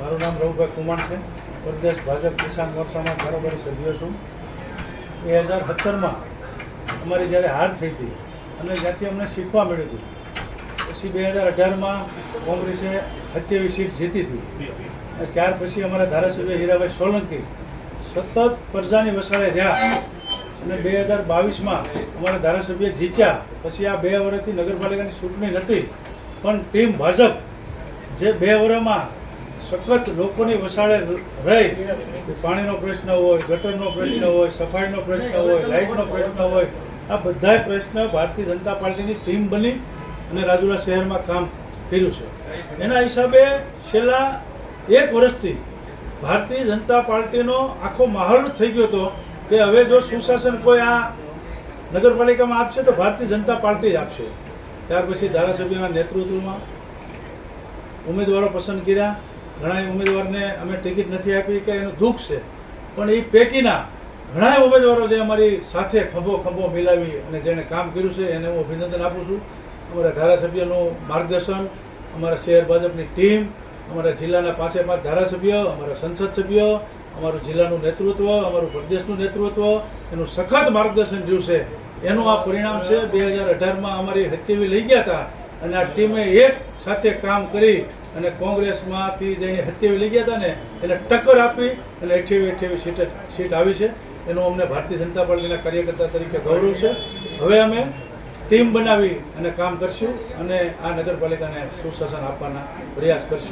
મારું નામ રઘુભાઈ કુમાર છે. પ્રદેશ ભાજપ કિસાન મોરચાના કારોબારી સભ્ય છું. બે હજાર સત્તરમાં અમારી જ્યારે હાર થઈ હતી અને જ્યાંથી અમને શીખવા મળ્યું હતું, પછી બે હજાર અઢારમાં કોંગ્રેસે સત્યાવીસ સીટ જીતી હતી. ત્યાર પછી અમારા ધારાસભ્ય હીરાભાઈ સોલંકી સતત પ્રજાની વસાળે રહ્યા અને બે હજાર બાવીસમાં અમારા ધારાસભ્ય જીત્યા. પછી આ બે વર્ષથી નગરપાલિકાની ચૂંટણી નથી, પણ ટીમ ભાજપ જે બે વર્ષમાં સખત લોકોની વસાડે રહી પાણીનો પ્રશ્ન હોય, ગટરનો પ્રશ્ન હોય, સફાઈનો પ્રશ્ન હોય, લાઇટનો પ્રશ્ન હોય, આ બધા પ્રશ્ન ભારતીય જનતા પાર્ટીની ટીમ બની અને રાજુલા શહેરમાં કામ કર્યું છે. એના હિસાબે છેલ્લા એક વર્ષથી ભારતીય જનતા પાર્ટીનો આખો માહોલ થઈ ગયો હતો કે હવે જો સુશાસન કોઈ આ નગરપાલિકામાં આપશે તો ભારતીય જનતા પાર્ટી જ આપશે. ત્યાર પછી ધારાસભ્યના નેતૃત્વમાં ઉમેદવારો પસંદ કર્યા ઘણા ઉમેદવારને અમે ટિકિટ નથી આપી કે એનું દુઃખ છે. પણ એ પૈકીના ઘણા ઉમેદવારો જે અમારી સાથે ખંભો ખંભો મિલાવી અને જેણે કામ કર્યું છે એને હું અભિનંદન આપું છું. અમારા ધારાસભ્યનું માર્ગદર્શન, અમારા શહેર ભાજપની ટીમ, અમારા જિલ્લાના પાસે પાંચ ધારાસભ્ય, અમારા સંસદ સભ્ય, અમારું જિલ્લાનું નેતૃત્વ, અમારું પ્રદેશનું નેતૃત્વ, એનું સખત માર્ગદર્શન છે. એનું આ પરિણામ છે, બે હજાર અઢારમાં અમારી હત્યાવી લઈ ગયા હતા. અને આ ટીમે એક સાથે કામ કરી અને કોંગ્રેસમાંથી જેની હત્યાવી લઈ ગયા હતા ને એને ટક્કર આપી અને અઠ્યાવી અઠ્યાવી સીટ સીટ આવી છે. એનો અમને ભારતીય જનતા પાર્ટીના કાર્યકર્તા તરીકે ગૌરવ છે. હવે અમે ટીમ બનાવી અને કામ કરશું અને આ નગરપાલિકાને સુશાસન આપવાના પ્રયાસ કરશું.